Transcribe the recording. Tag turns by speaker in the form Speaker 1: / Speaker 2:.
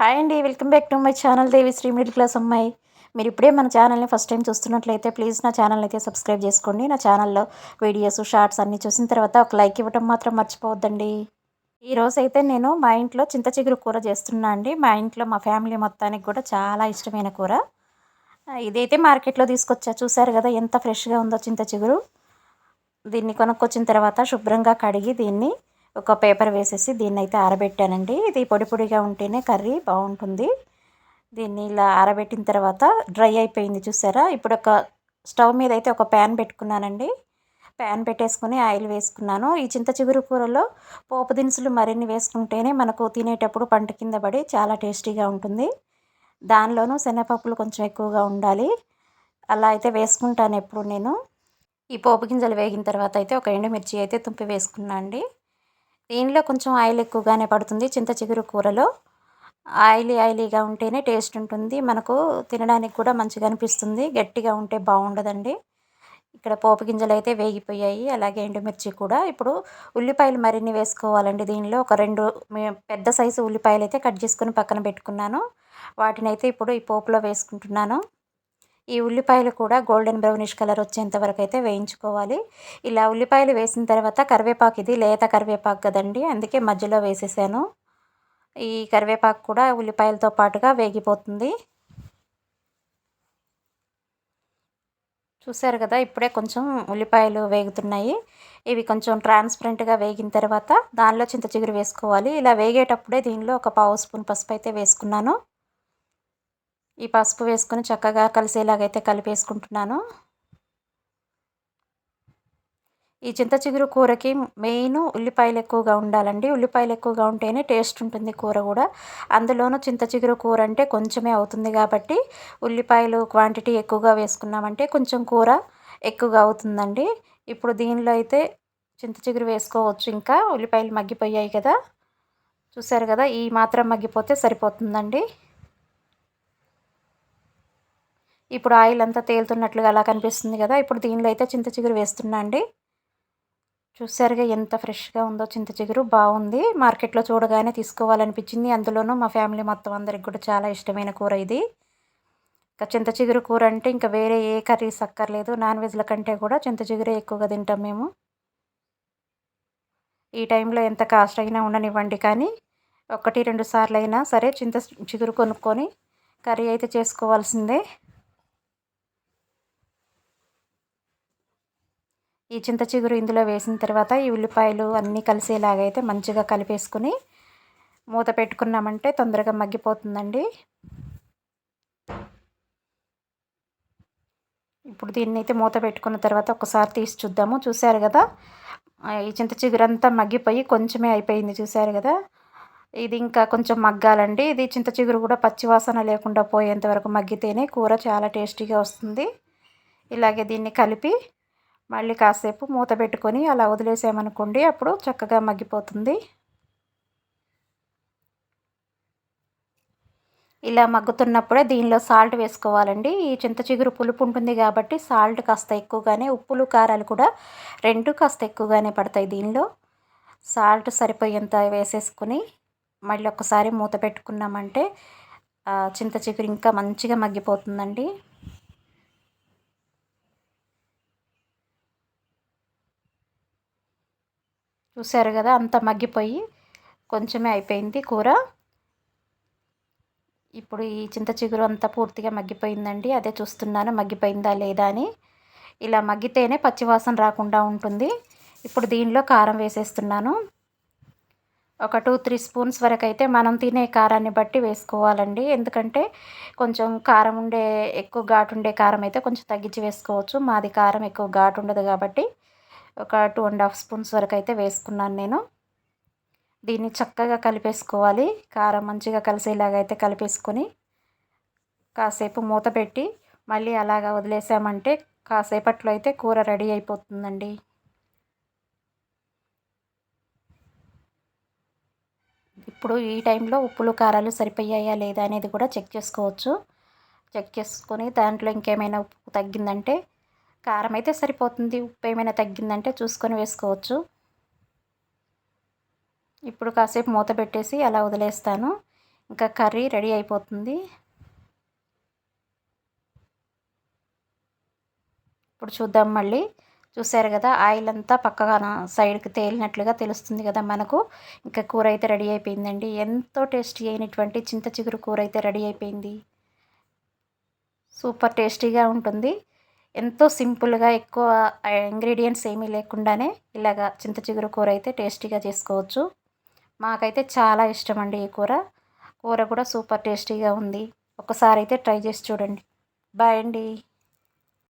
Speaker 1: Hi అండి welcome back to my channel Devi Sri middle class అమ్మాయి. మీరు ఇప్పుడే మన ఛానల్ని ఫస్ట్ టైం చూస్తున్నట్లయితే ప్లీజ్ నా ఛానల్ అయితే సబ్స్క్రైబ్ చేసుకోండి. నా ఛానల్లో వీడియోస్ షార్ట్స్ అన్నీ చూసిన తర్వాత ఒక లైక్ ఇవ్వడం మాత్రం మర్చిపోవద్దండి. ఈరోజు అయితే నేను మా ఇంట్లో చింత చిగురు కూర చేస్తున్నా అండి. మా ఇంట్లో మా ఫ్యామిలీ మొత్తానికి కూడా చాలా ఇష్టమైన కూర. ఇదైతే మార్కెట్లో తీసుకొచ్చా చూసారు కదా ఎంత ఫ్రెష్గా ఉందో చింత చిగురు. దీన్ని కొనుక్కొచ్చిన తర్వాత శుభ్రంగా కడిగి దీన్ని ఒక పేపర్ వేసేసి దీన్ని అయితే ఆరబెట్టానండి. ఇది పొడి పొడిగా ఉంటేనే కర్రీ బాగుంటుంది. దీన్ని ఇలా ఆరబెట్టిన తర్వాత డ్రై అయిపోయింది చూసారా? ఇప్పుడు ఒక స్టవ్ మీద అయితే ఒక ప్యాన్ పెట్టుకున్నానండి. ప్యాన్ పెట్టేసుకుని ఆయిల్ వేసుకున్నాను. ఈ చింత చిగురు కూరలో పోపు దినుసులు మరిన్ని వేసుకుంటేనే మనకు తినేటప్పుడు పంట కింద పడి చాలా టేస్టీగా ఉంటుంది. దానిలోనూ శనగపప్పులు కొంచెం ఎక్కువగా ఉండాలి. అలా అయితే వేసుకుంటాను ఎప్పుడు నేను. ఈ పోపు గింజలు వేగిన తర్వాత అయితే ఒక ఎండుమిర్చి అయితే తుంపి వేసుకున్నాను అండి దీనిలో కొంచెం ఆయిల్ ఎక్కువగానే పడుతుంది చింత చిగురు కూరలో. ఆయిలీ ఆయిలీగా ఉంటేనే టేస్ట్ ఉంటుంది. మనకు తినడానికి కూడా మంచిగా అనిపిస్తుంది. గట్టిగా ఉంటే బాగుండదండి. ఇక్కడ పోపు గింజలు అయితే వేగిపోయాయి. అలాగే ఎండుమిర్చి కూడా. ఇప్పుడు ఉల్లిపాయలు మరిన్ని వేసుకోవాలండి దీనిలో. ఒక రెండు పెద్ద సైజు ఉల్లిపాయలు అయితే కట్ చేసుకుని పక్కన పెట్టుకున్నాను. వాటిని అయితే ఇప్పుడు ఈ పోపులో వేసుకుంటున్నాను. ఈ ఉల్లిపాయలు కూడా గోల్డెన్ బ్రౌనిష్ కలర్ వచ్చేంత వరకు అయితే వేయించుకోవాలి. ఇలా ఉల్లిపాయలు వేసిన తర్వాత కరివేపాకు ఇది లేత కరివేపాకు కదండి అందుకే మధ్యలో వేసేసాను. ఈ కరివేపాకు కూడా ఉల్లిపాయలతో పాటుగా వేగిపోతుంది. చూసారు కదా ఇప్పుడే కొంచెం ఉల్లిపాయలు వేగుతున్నాయి. ఇవి కొంచెం ట్రాన్స్పరెంట్గా వేగిన తర్వాత దానిలో చింత చిగురు వేసుకోవాలి. ఇలా వేగేటప్పుడే దీనిలో ఒక పావు స్పూన్ పసుపు అయితే వేసుకున్నాను. ఈ పసుపు వేసుకొని చక్కగా కలిసేలాగైతే కలిపేసుకుంటున్నాను. ఈ చింత చిగురు కూరకి మెయిన్ ఉల్లిపాయలు ఎక్కువగా ఉండాలండి. ఉల్లిపాయలు ఎక్కువగా ఉంటేనే టేస్ట్ ఉంటుంది కూర కూడా. అందులోనూ చింత చిగురు కూర అంటే కొంచెమే అవుతుంది కాబట్టి ఉల్లిపాయలు క్వాంటిటీ ఎక్కువగా వేసుకున్నామంటే కొంచెం కూర ఎక్కువగా అవుతుందండి. ఇప్పుడు దీనిలో అయితే చింత చిగురు వేసుకోవచ్చు ఇంకా. ఉల్లిపాయలు మగ్గిపోయాయి కదా. చూసారు కదా? ఈ మాత్రం మగ్గిపోతే సరిపోతుందండి. ఇప్పుడు ఆయిల్ అంతా తేలుతున్నట్లుగా అలా కనిపిస్తుంది కదా. ఇప్పుడు దీనిలో అయితే చింత చిగురు వేస్తున్నా అండి. చూసారుగా ఎంత ఫ్రెష్గా ఉందో చింత చిగురు. బాగుంది. మార్కెట్లో చూడగానే తీసుకోవాలనిపించింది. అందులోనూ మా ఫ్యామిలీ మొత్తం అందరికి కూడా చాలా ఇష్టమైన కూర ఇది. ఇంకా చింత చిగురు కూర అంటే ఇంకా వేరే ఏ కర్రీస్ అక్కర్లేదు నాన్ వెజ్ల కంటే కూడా చింత చిగురే ఎక్కువగా తింటాం మేము. ఈ టైంలో ఎంత కాస్ట్ అయినా ఉండనివ్వండి. కానీ ఒకటి రెండు సార్లు అయినా సరే చింత చిగురు కొనుక్కొని కర్రీ అయితే చేసుకోవాల్సిందే. ఈ చింత చిగురు ఇందులో వేసిన తర్వాత ఈ ఉల్లిపాయలు అన్నీ కలిసేలాగైతే మంచిగా కలిపేసుకుని మూత పెట్టుకున్నామంటే తొందరగా మగ్గిపోతుందండి. ఇప్పుడు దీన్ని అయితే మూత పెట్టుకున్న తర్వాత ఒకసారి తీసి చూద్దాము. చూశారు కదా? ఈ చింత చిగురు అంతా మగ్గిపోయి కొంచెమే అయిపోయింది. చూశారు కదా? ఇది ఇంకా కొంచెం మగ్గాలండి. ఇది చింత చిగురు కూడా పచ్చివాసన లేకుండా పోయేంత వరకు మగ్గితేనే కూర చాలా టేస్టీగా వస్తుంది. ఇలాగే దీన్ని కలిపి మళ్ళీ కాసేపు మూత పెట్టుకొని అలా వదిలేసామనుకోండి అప్పుడు చక్కగా మగ్గిపోతుంది. ఇలా మగ్గుతున్నప్పుడే దీనిలో సాల్ట్ వేసుకోవాలండి. ఈ చింత చిగురు పులుపు ఉంటుంది కాబట్టి సాల్ట్ కాస్త ఎక్కువగానే ఉప్పులు కారాలు కూడా రెండు కాస్త ఎక్కువగానే పడతాయి దీనిలో. సాల్ట్ సరిపోయేంత వేసేసుకుని మళ్ళీ ఒకసారి మూత పెట్టుకున్నామంటే చింత చిగురు ఇంకా మంచిగా మగ్గిపోతుందండి. చూసారు కదా అంత మగ్గిపోయి కొంచెమే అయిపోయింది కూర. ఇప్పుడు ఈ చింత చిగురు అంతా పూర్తిగా మగ్గిపోయిందండి. అదే చూస్తున్నాను మగ్గిపోయిందా లేదా అని. ఇలా మగ్గితేనే పచ్చివాసన రాకుండా ఉంటుంది. ఇప్పుడు దీనిలో కారం వేసేస్తున్నాను. ఒక టూ త్రీ స్పూన్స్ వరకు అయితే మనం తినే కారాన్ని బట్టి వేసుకోవాలండి. ఎందుకంటే కొంచెం కారం ఉండే ఎక్కువ ఘాటు ఉండే కారం అయితే కొంచెం తగ్గించి వేసుకోవచ్చు. మాది కారం ఎక్కువ ఘాటు ఉండదు కాబట్టి ఒక టూ అండ్ హాఫ్ స్పూన్స్ వరకు అయితే వేసుకున్నాను నేను. దీన్ని చక్కగా కలిపేసుకోవాలి. కారం మంచిగా కలిసేలాగా అయితే కలిపేసుకొని కాసేపు మూత పెట్టి మళ్ళీ అలాగా వదిలేసామంటే కాసేపట్లో అయితే కూర రెడీ అయిపోతుందండి. ఇప్పుడు ఈ టైంలో ఉప్పులు కారాలు సరిపోయాయా లేదా అనేది కూడా చెక్ చేసుకోవచ్చు. చెక్ చేసుకొని దాంట్లో ఇంకేమైనా ఉప్పు తగ్గిందంటే కారం అయితే సరిపోతుంది. ఉప్పు ఏమైనా తగ్గిందంటే చూసుకొని వేసుకోవచ్చు. ఇప్పుడు కాసేపు మూత పెట్టేసి అలా వదిలేస్తాను. ఇంకా కర్రీ రెడీ అయిపోతుంది. ఇప్పుడు చూద్దాం మళ్ళీ. చూసారు కదా ఆయిల్ అంతా పక్కగా సైడ్కి తేలినట్లుగా తెలుస్తుంది కదా మనకు. ఇంకా కూర అయితే రెడీ అయిపోయిందండి. ఎంతో టేస్టీ అయినటువంటి చింత చిగురు కూర అయితే రెడీ అయిపోయింది. సూపర్ టేస్టీగా ఉంటుంది. ఎంతో సింపుల్గా ఎక్కువ ఇంగ్రీడియంట్స్ ఏమీ లేకుండానే ఇలాగా చింత చిగురు కూర అయితే టేస్టీగా చేసుకోవచ్చు. మాకైతే చాలా ఇష్టం అండి ఈ కూర. కూర కూడా సూపర్ టేస్టీగా ఉంది. ఒకసారి అయితే ట్రై చేసి చూడండి. బాయ్ అండి.